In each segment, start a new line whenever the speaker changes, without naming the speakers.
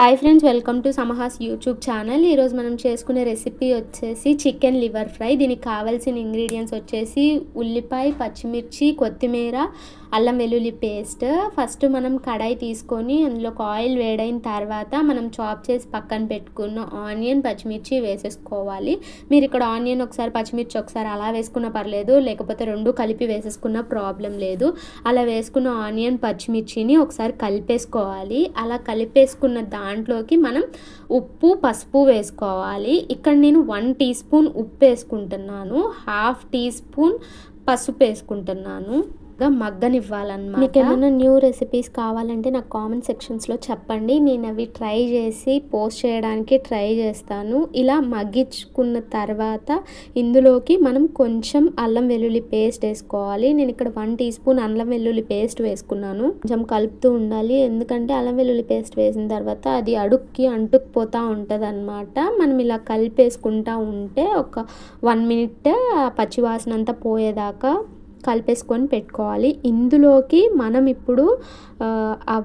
Hi friends welcome to Samahas YouTube channel ఈరోజు మనం చేసుకునే రెసిపీ వచ్చేసి చికెన్ లివర్ ఫ్రై దీనికి కావాల్సిన ఇంగ్రీడియంట్స్ వచ్చేసి ఉల్లిపాయ పచ్చిమిర్చి కొత్తిమీర అల్లం వెల్లుల్లి పేస్ట్ ఫస్ట్ మనం కడాయి తీసుకొని అందులో ఆయిల్ వేడైన తర్వాత మనం చాప్ చేసి పక్కన పెట్టుకున్న ఆనియన్ పచ్చిమిర్చి వేసేసుకోవాలి. మీరు ఇక్కడ ఆనియన్ ఒకసారి పచ్చిమిర్చి ఒకసారి అలా వేసుకున్న పర్లేదు లేకపోతే రెండు కలిపి వేసేసుకున్న ప్రాబ్లం లేదు. అలా వేసుకున్న ఆనియన్ పచ్చిమిర్చిని ఒకసారి కలిపేసుకోవాలి. అలా కలిపేసుకున్న దాంట్లోకి మనం ఉప్పు పసుపు వేసుకోవాలి. ఇక్కడ నేను వన్ టీ స్పూన్ ఉప్పు వేసుకుంటున్నాను. హాఫ్ టీ స్పూన్ పసుపు వేసుకుంటున్నాను. గా మగ్గనివ్వాలన్నమాట. మీకు ఏమైనా న్యూ రెసిపీస్ కావాలంటే నాకు కామెంట్ సెక్షన్స్లో చెప్పండి. నేను అవి ట్రై చేసి పోస్ట్ చేయడానికి ట్రై చేస్తాను. ఇలా మగ్గించుకున్న తర్వాత ఇందులోకి మనం కొంచెం అల్లం వెల్లుల్లి పేస్ట్ వేసుకోవాలి. నేను ఇక్కడ వన్ టీ స్పూన్ అల్లం వెల్లుల్లి పేస్ట్ వేసుకున్నాను. కొంచెం కలుపుతూ ఉండాలి. ఎందుకంటే అల్లం వెల్లుల్లి పేస్ట్ వేసిన తర్వాత అది అడుక్కి అంటుకుపోతూ ఉంటుంది అనమాట మనం ఇలా కలిపేసుకుంటా ఉంటే ఒక వన్ మినిట్ పచ్చివాసన అంతా పోయేదాకా కలిపేసుకొని పెట్టుకోవాలి. ఇందులోకి మనం ఇప్పుడు ఆ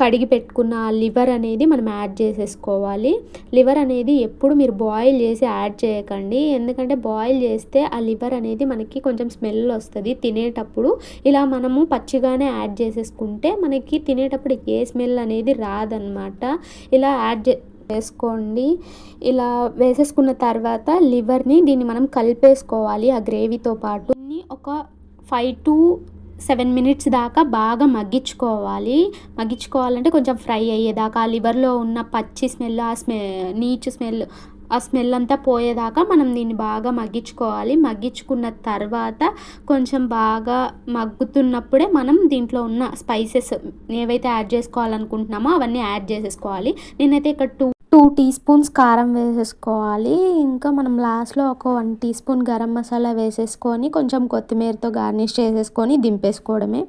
కడిగి పెట్టుకున్న లివర్ అనేది మనం యాడ్ చేసేసుకోవాలి. లివర్ అనేది ఎప్పుడు మీరు బాయిల్ చేసి యాడ్ చేయకండి. ఎందుకంటే బాయిల్ చేస్తే ఆ లివర్ అనేది మనకి కొంచెం స్మెల్ వస్తుంది. తినేటప్పుడు ఇలా మనము పచ్చిగానే యాడ్ చేసేసుకుంటే మనకి తినేటప్పుడు ఏ స్మెల్ అనేది రాదనమాట. ఇలా యాడ్ చే వేసుకోండి. ఇలా వేసేసుకున్న తర్వాత లివర్ని దీన్ని మనం కలిపేసుకోవాలి ఆ గ్రేవీతో పాటు. ఒక ఫైవ్ టు సెవెన్ మినిట్స్ దాకా బాగా మగ్గించుకోవాలి. మగ్గించుకోవాలంటే కొంచెం ఫ్రై అయ్యేదాకా ఆ లివర్లో ఉన్న పచ్చి స్మెల్ ఆ స్మె నీచు స్మెల్ ఆ స్మెల్ అంతా పోయేదాకా మనం దీన్ని బాగా మగ్గించుకోవాలి. మగ్గించుకున్న తర్వాత కొంచెం బాగా మగ్గుతున్నప్పుడే మనం దీంట్లో ఉన్న స్పైసెస్ ఏవైతే యాడ్ చేసుకోవాలనుకుంటున్నామో అవన్నీ యాడ్ చేసేసుకోవాలి. నేనైతే ఇక్కడ టూ టూ టీ స్పూన్స్ కారం వేసేసుకోవాలి. ఇంకా మనం లాస్ట్లో ఒక one teaspoon garam masala వేసేసుకొని కొంచెం కొత్తిమీరతో గార్నిష్ చేసేసుకొని దింపేసుకోవడమే.